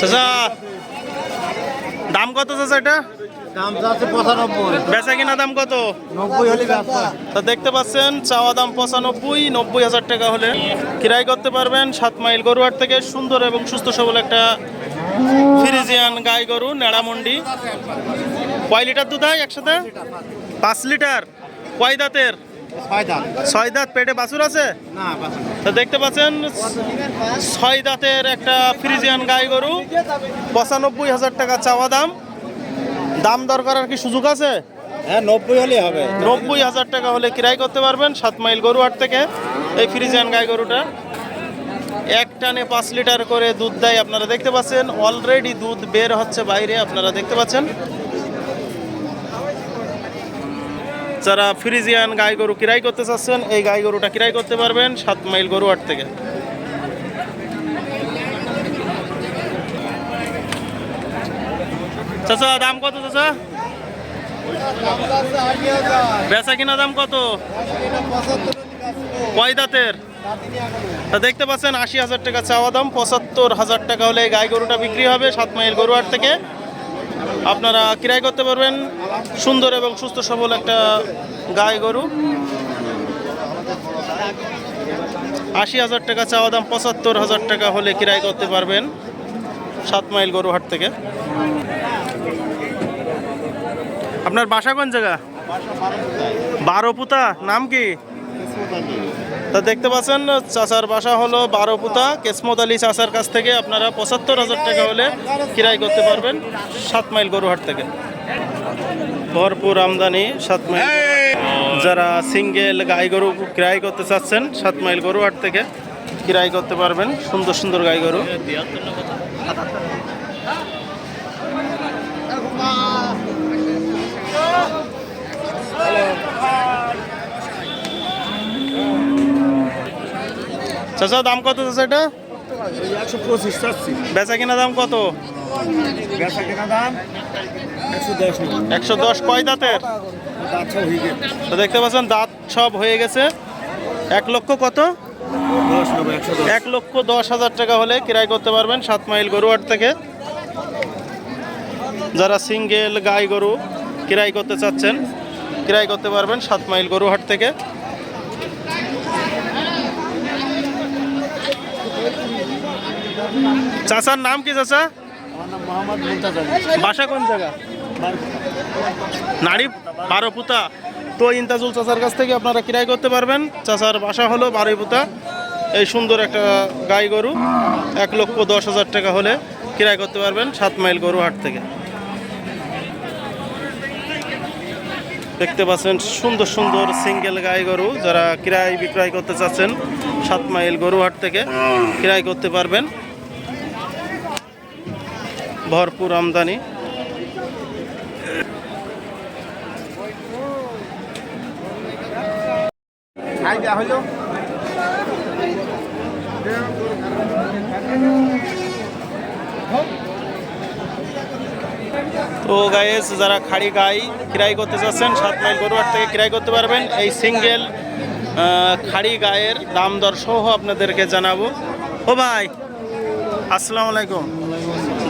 চাচা দাম কত চাচা এটা? দাম পঁচানব্বই। বেচা কিনা দাম কত? নব্বই হলে তা দেখতে পাচ্ছেন চাওয়া দাম পঁচানব্বই নব্বই হাজার টাকা হলে কিরাই করতে পারবেন সাত মাইল গরুহাট থেকে সুন্দর এবং সুস্থ সবল একটা ফ্রিজিয়ান গাই গরু নেড়ামন্ডি কয় লিটার দুধ হয় একসাথে? পাঁচ লিটার। কয় দাঁতের? ছয় দাঁত। পেটে বাছুর আছে? না দেখতে পাচ্ছেন ছয় দাঁতের একটা ফ্রিজিয়ান গাই গরু পঁচানব্বই হাজার টাকা চাওয়া দাম। দাম দর করার কি সুযোগ আছে? হ্যাঁ নব্বই হলে হবে। নব্বই হাজার টাকা হলে কিরাই করতে পারবেন সাত মাইল গরু গরুহাট থেকে এই ফ্রিজিয়ান গাই গরুটা। এক টানে পাঁচ লিটার করে দুধ দেয় আপনারা দেখতে পাচ্ছেন। অলরেডি দুধ বের হচ্ছে বাইরে আপনারা দেখতে পাচ্ছেন। যারা ফ্রিজিয়ান গাই গরু কিরাই করতে চাচ্ছেন, এই গাই গরুটা কিরাই করতে পারবেন সাত মাইল গরুহাট থেকে। চাচা, দাম কত চাচা? বেচা কিনা দাম কত? কয় দাঁতের? তা দেখতে পাচ্ছেন, আশি হাজার টাকা চাওয়া দাম, পঁচাত্তর হাজার টাকা হলে গাই গরুটা বিক্রি হবে সাত মাইল গরুহাট থেকে। আপনারা ক্রয় করতে পারবেন। সুন্দর এবং সুস্থ সবল একটা গাই গরু। আশি হাজার টাকা চাওয়া দাম, পঁচাত্তর হাজার টাকা হলে ক্রয় করতে পারবেন সাত মাইল গরুহাট থেকে। আপনার বাসা কোন জায়গা? বারোপুতা, নাম কি? তা দেখতে পাচ্ছেন, চাচার বাসা হলো বারোপুতা। কেসমত আলী চাচার কাছ থেকে আপনারা পঁচাত্তর হাজার টাকা হলে কিরাই করতে পারবেন সাত মাইল গরুহাট থেকে। ভরপুর আমদানি সাত মাইল। যারা সিঙ্গেল গাই গরু ক্রয় করতে চাচ্ছেন, সাত মাইল গরুহাট থেকে কিরাই করতে পারবেন। সুন্দর সুন্দর গাই গরু। চাচা দাম কত চাচা এটা? একশো পঁচিশ চাচ্ছি। বেচা কিনা দাম কত? বেচা কেনা দাম একশো দশ কয় দাঁতের? তো দেখতে পাচ্ছেন দাঁত সব হয়ে গেছে। এক লক্ষ কত? এক লক্ষ দশ হাজার টাকা হলে কিরাই করতে পারবেন সাত মাইল গরুহাট থেকে। যারা সিঙ্গেল গাই গরু কিরাই করতে চাচ্ছেন কিরাই করতে পারবেন সাত মাইল গরুহাট থেকে। চাচার নাম কি চাচা? বাসা কোন জায়গা? নারী বারোপুতা। তো ইন্তাজুল চাচার কাছ থেকে আপনারা কিরাই করতে পারবেন। চাচার বাসা হলো বারোপুতা। এই সুন্দর একটা গাই গরু। এক লক্ষ দশ হাজার টাকা হলে কিরাই করতে পারবেন সাত মাইল গরু হাট থেকে। দেখতে পাচ্ছেন সুন্দর সুন্দর সিঙ্গেল গাই গরু। যারা কিরাই বিক্রয় করতে চাচ্ছেন সাত মাইল গরু হাট থেকে কিরাই করতে পারবেন। ভরপুর আমদানি। তো গায়েস যারা খাড়ি গাই কিরাই করতে চাচ্ছেন, সাত মাইল গরুহাট থেকে কিরাই করতে পারবেন। এই সিঙ্গেল খাড়ি গায়ের দাম দর সহ আপনাদেরকে জানাব। ও ভাই, আসসালামু আলাইকুম।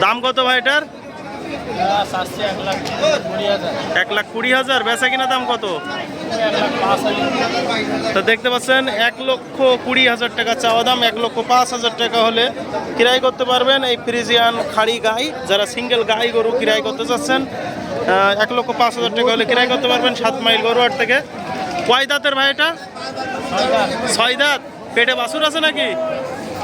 দাম কত ভাই এটার? এক লাখ কুড়ি হাজার। বেচা কিনা দাম কত? তো দেখতে পাচ্ছেন এক লক্ষ কুড়ি হাজার টাকা চাওয়া দাম এক লক্ষ পাঁচ হাজার টাকা হলে কিরাই করতে পারবেন এই ফ্রিজিয়ান খাড়ি গাই। যারা সিঙ্গেল গাই গরু কিরাই করতে চাচ্ছেন এক লক্ষ পাঁচ হাজার টাকা হলে কিরাই করতে পারবেন সাত মাইল গরুহাট থেকে। কয় দাঁতের ভাই এটা? ছয় দাঁত। পেটে বাছুর আছে নাকি?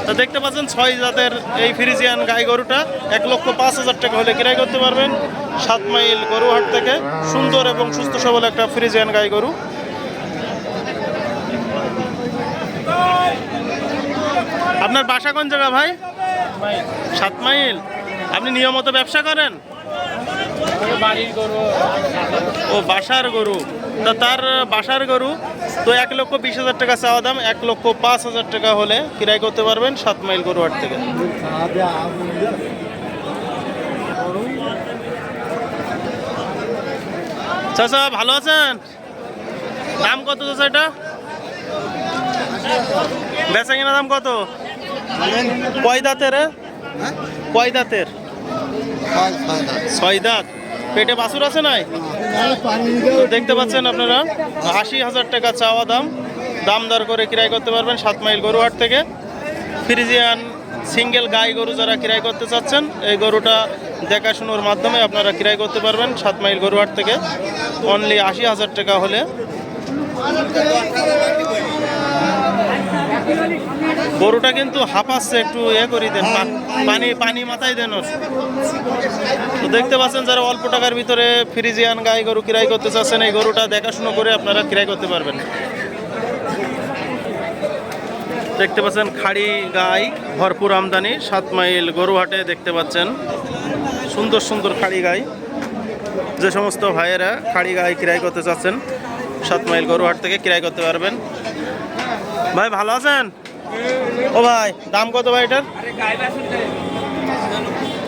তা দেখতে পাচ্ছেন ছয় জাতের এই ফ্রিজিয়ান গাই গরুটা। এক লক্ষ পাঁচ হাজার টাকা হলে কিরাই করতে পারবেন সাত মাইল গরুহাট থেকে। সুন্দর এবং সুস্থ সবল একটা ফ্রিজিয়ান গাই গরু। আপনার বাসা কোন জায়গা ভাই? সাত মাইল। আপনি নিয়মিত ব্যবসা করেন? ও বাসার গরু। তা তার বাসার গরু তো এক লক্ষ বিশ হাজার টাকা চাওয়া দাম এক লক্ষ পাঁচ হাজার টাকা হলে কিরাই করতে পারবেন সাত মাইল গরু হাট থেকে। চাচা ভালো আছেন? দাম কত চাচা এটা? বেচা কিনা দাম কত? কয় দাঁতের? কয় দাঁতের? ছয় দাঁত। পেটে বাছুর আছে নাই? দেখতে পাচ্ছেন আপনারা, আশি হাজার টাকা চাওয়া দাম। দাম দর করে ক্রয় করতে পারবেন সাত মাইল গরুহাট থেকে। ফ্রিজিয়ান সিঙ্গেল গাই গরু যারা ক্রয় করতে চাচ্ছেন, এই গরুটা দেখাশুনোর মাধ্যমে আপনারা ক্রয় করতে পারবেন সাত মাইল গরুহাট থেকে। অনলি আশি হাজার টাকা হলে। গরুটা কিন্তু হাঁপাচ্ছে একটু এ করি দেন পানি পানি মাথায় দেন ওর। তো দেখতে পাচ্ছেন যারা অল্প টাকার ভিতরে ফ্রিজিয়ান গাই গরু ক্রয় করতে চাচ্ছেন, এই গরুটা দেখাশুনো করে আপনারা ক্রয় করতে পারবেন। দেখতে পাচ্ছেন খাড়ি গাই, ভরপুর আমদানি, সাত মাইল গরুহাটে দেখতে পাচ্ছেন। সুন্দর সুন্দর খাড়ি গাই। যে সমস্ত ভাইয়েরা খাড়ি গাই ক্রয় করতে চাচ্ছেন, সাত মাইল গরুহাট থেকে ক্রয় করতে পারবেন। ভাই, ভালো আছেন? ও ভাই, দাম কত ভাই এটার?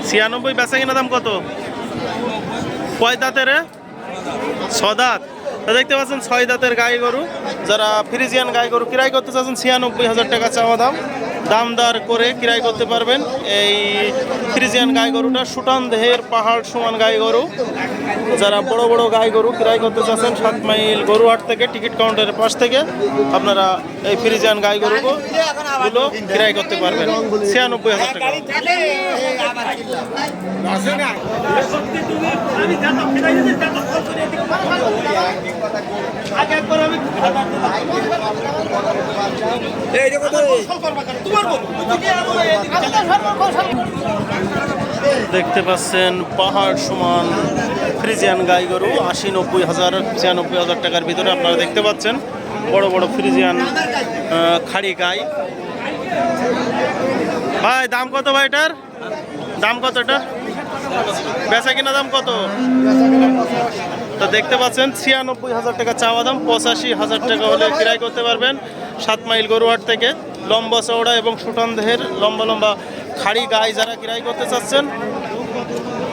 ছিয়ানব্বই বেচা কিনা দাম কত? কয় দাঁতের এ? ছ দাঁত। তো দেখতে পাচ্ছেন ছয় দাঁতের গাই গরু। যারা ফ্রিজিয়ান গাই গরু কিরাই করতে চাচ্ছেন, ছিয়ানব্বই হাজার টাকা চাওয়া দাম। দাম দর করে ক্রয় করতে পারবেন। এই ফ্রিজিয়ান গাই গরুটা সুটান দেহের পাহাড় সমান গাই গরু। যারা বড় বড় গাই গরু ক্রয় করতে চাচ্ছেন, সাত মাইল গরু গরুহাট থেকে, টিকিট কাউন্টারের পাশ থেকে, আপনারা এই ফ্রিজিয়ান গাই গরু গুলো ক্রয় করতে পারবেন। ছিয়ানব্বই হাজার টাকা। দেখতে পাচ্ছেন পাহাড় সমান ফ্রিজিয়ান গাই গরু, আশি নব্বই হাজার, ছিয়ানব্বই হাজার টাকার ভিতরে আপনারা দেখতে পাচ্ছেন। বড় বড় ফ্রিজিয়ান খাড়ি গাই। ভাই, দাম কত ভাই এটার? দাম কত এটা? বেচা কিনা দাম কত? তো দেখতে পাচ্ছেন, ছিয়ানব্বই হাজার টাকা চাওয়া দাম, পঁচাশি হাজার টাকা হলে ক্রয় করতে পারবেন সাত মাইল গরুহাট থেকে। লম্বা চওড়া এবং সুটান দেহের লম্বা লম্বা খাড়ি গাই যারা ক্রয় করতে চাচ্ছেন,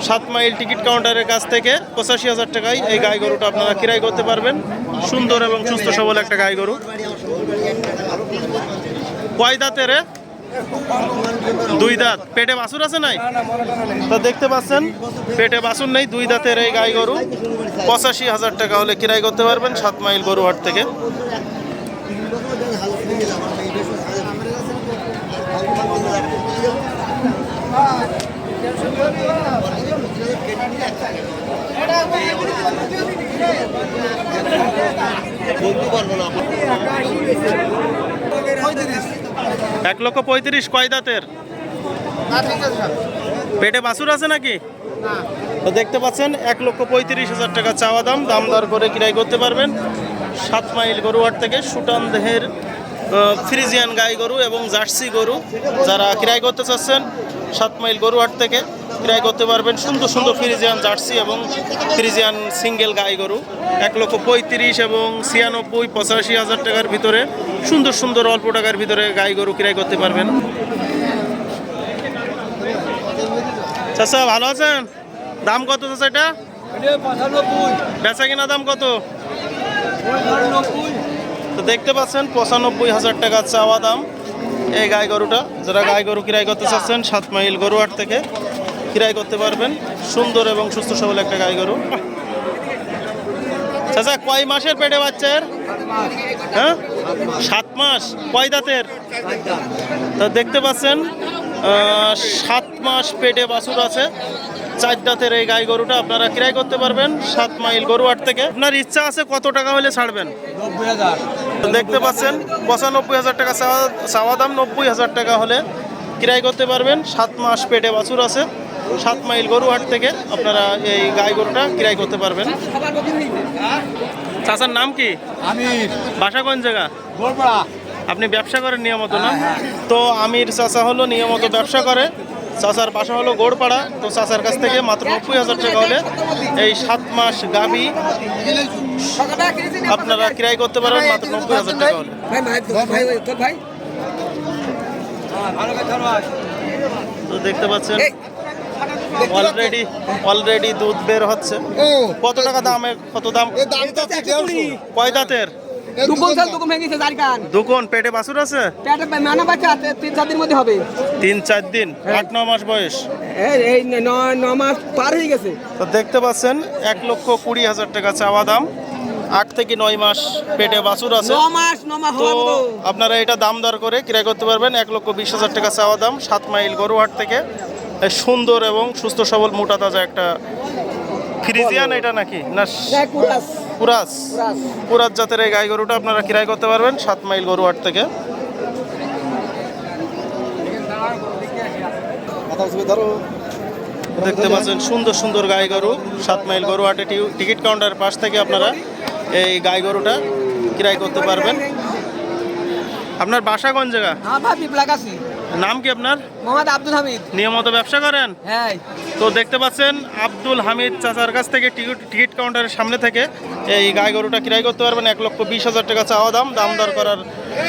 সাত মাইল টিকিট কাউন্টারের কাছ থেকে পঁচাশি হাজার টাকায় এই গাই গরুটা আপনারা ক্রয় করতে পারবেন। সুন্দর এবং সুস্থ সবল একটা গাই গরু। কয় দাঁতের? দুই দাঁত। পেটে বাছুর আছে নাই? তো দেখতে পাচ্ছেন, পেটে বাছুর নেই, দুই দাঁতের এই গাই গরু। পঁচাশি হাজার টাকা হলে কিরাই করতে পারবেন সাত মাইল গরু হাট থেকে। এক লক্ষ পঁয়ত্রিশ, কয় দাঁতের? পেটে বাছুর আছে নাকি? তো দেখতে পাচ্ছেন, এক লক্ষ পঁয়ত্রিশ হাজার টাকা চাওয়া দাম দাম দর করে কিরাই করতে পারবেন। সাত মাইল গরুহাট থেকে সুটান দেহের ফ্রিজিয়ান গাই গরু এবং জার্সি গরু যারা কিরাই করতে চাচ্ছেন সাত মাইল গরুহাট থেকে ক্রয় করতে পারবেন সুন্দর সুন্দর ফ্রিজিয়ান জার্সি এবং ফ্রিজিয়ান সিঙ্গেল গাই গরু। এক লক্ষ পঁয়ত্রিশ এবং ছিয়ানব্বই, পঁচাশি হাজার টাকার ভিতরে সুন্দর সুন্দর অল্প টাকার ভিতরে গাই গরু ক্রয় করতে পারবেন। চাচা, ভালো আছেন? দাম কত চাচা এটা? বেচা কিনা দাম কত? তো দেখতে পাচ্ছেন পঁচানব্বই হাজার টাকা চাওয়া দাম। এই গাই গরুটা, যারা গাই গরু কিরাই করতে চাচ্ছেন, সাত মাইল গরুহাট থেকে কিরাই করতে পারবেন। সুন্দর এবং সুস্থ সবল একটা গাই গরু। চাচা, কয় মাসের পেটে বাচ্চার হ্যাঁ? সাত মাস। কয় দাঁতের? তা দেখতে পাচ্ছেন সাত মাস পেটে বাছুর আছে। চার দাঁতের এই গাই গরুটা আপনারা ক্রয় করতে পারবেন, সাত মাইল গরুহাট থেকে। আপনার ইচ্ছা আছে কত টাকা হলে ছাড়বেন? তো দেখতে পাচ্ছেন পঁচানব্বই হাজার টাকা চাওয়া দাম নব্বই হাজার টাকা হলে ক্রয় করতে পারবেন। সাত মাস পেটে বাছুর আছে। সাত মাইল গরুহাট থেকে আপনারা এই গাই গরুটা ক্রয় করতে পারবেন। চাচার নাম কি? বাসা কোন জায়গা? আপনি ব্যবসা করেন নিয়মিত না? তো আমির চাচা হলো নিয়মিত ব্যবসা করে। চাচার বাসা হলো গোড়পাড়া তো চাচার কাছ থেকে মাত্র নব্বই হাজার টাকা হলে এই সাত মাস গাভী আপনারা ক্রয় করতে পারেন মাত্র নব্বই হাজার টাকা হলে। তো দেখতে পাচ্ছেন অলরেডি অলরেডি দুধ বের হচ্ছে। কত টাকা দামে কত দাম? কয় দাঁতের? দুগুণ স্যার দুগুণ ভেঙেছে চার কান। দুকোন পেটে বাছুর আছে? পেটে মানে বাচ্চা আছে, তিন চার দিন মধ্যে হবে। তিন চার দিন আট ন মাস বয়স। এই ন- মাস পার হয়ে গেছে। তো দেখতে পাচ্ছেন এক লক্ষ কুড়ি হাজার টাকা চাওয়া দাম। আট থেকে নয় মাস পেটে বাছুর আছে। তো আপনারা এটা দাম দর করে ক্রয় করতে পারবেন। এক লক্ষ বিশ হাজার টাকা চাওয়া দাম সাত মাইল গরুহাট থেকে। সুন্দর এবং সুস্থ সবল মোটা তাজা একটা ফ্রিজিয়ান এটা নাকি? না পুরাস কুরাস জাতের এই গাই গরুটা আপনারা ক্রয় করতে পারবেন সাত মাইল গরুহাট থেকে। দেখতে পাচ্ছেন সুন্দর সুন্দর গাই গরু সাত মাইল গরুহাটে টি- টিকিট কাউন্টারের পাশ থেকে আপনারা এই গাই গরুটা ক্রয় করতে পারবেন। আপনার বাসা কোন জায়গা? নাম কি আপনার? মোহাম্মদ আব্দুল হামিদ। নিয়মিত ব্যবসা করেন? হ্যাঁ। তো দেখতে পাচ্ছেন আব্দুল হামিদ চাচার কাছ থেকে টিকিট টিকিট কাউন্টারের সামনে থেকে এই গাই গরুটা ক্রয় করতে পারবেন এক লক্ষ বিশ হাজার টাকা চাওয়া দাম দাম দর করার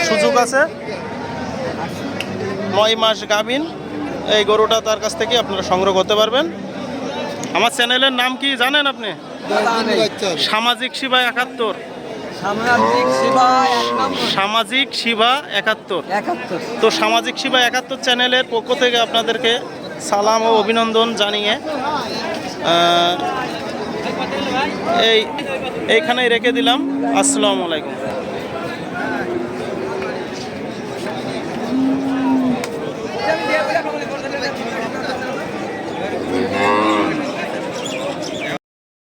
সুযোগ আছে। নয় মাস গাভিন এই গরুটা তার কাছ থেকে আপনারা সংগ্রহ করতে পারবেন। আমার চ্যানেলের নাম কি জানেন আপনি? সামাজিক সেবা একাত্তর। সামাজিক সেবা একাত্তর। তো সামাজিক সেবা একাত্তর চ্যানেলের পক্ষ থেকে আপনাদেরকে সালাম ও অভিনন্দন জানিয়ে এই এইখানেই রেখে দিলাম। আসসালামু আলাইকুম।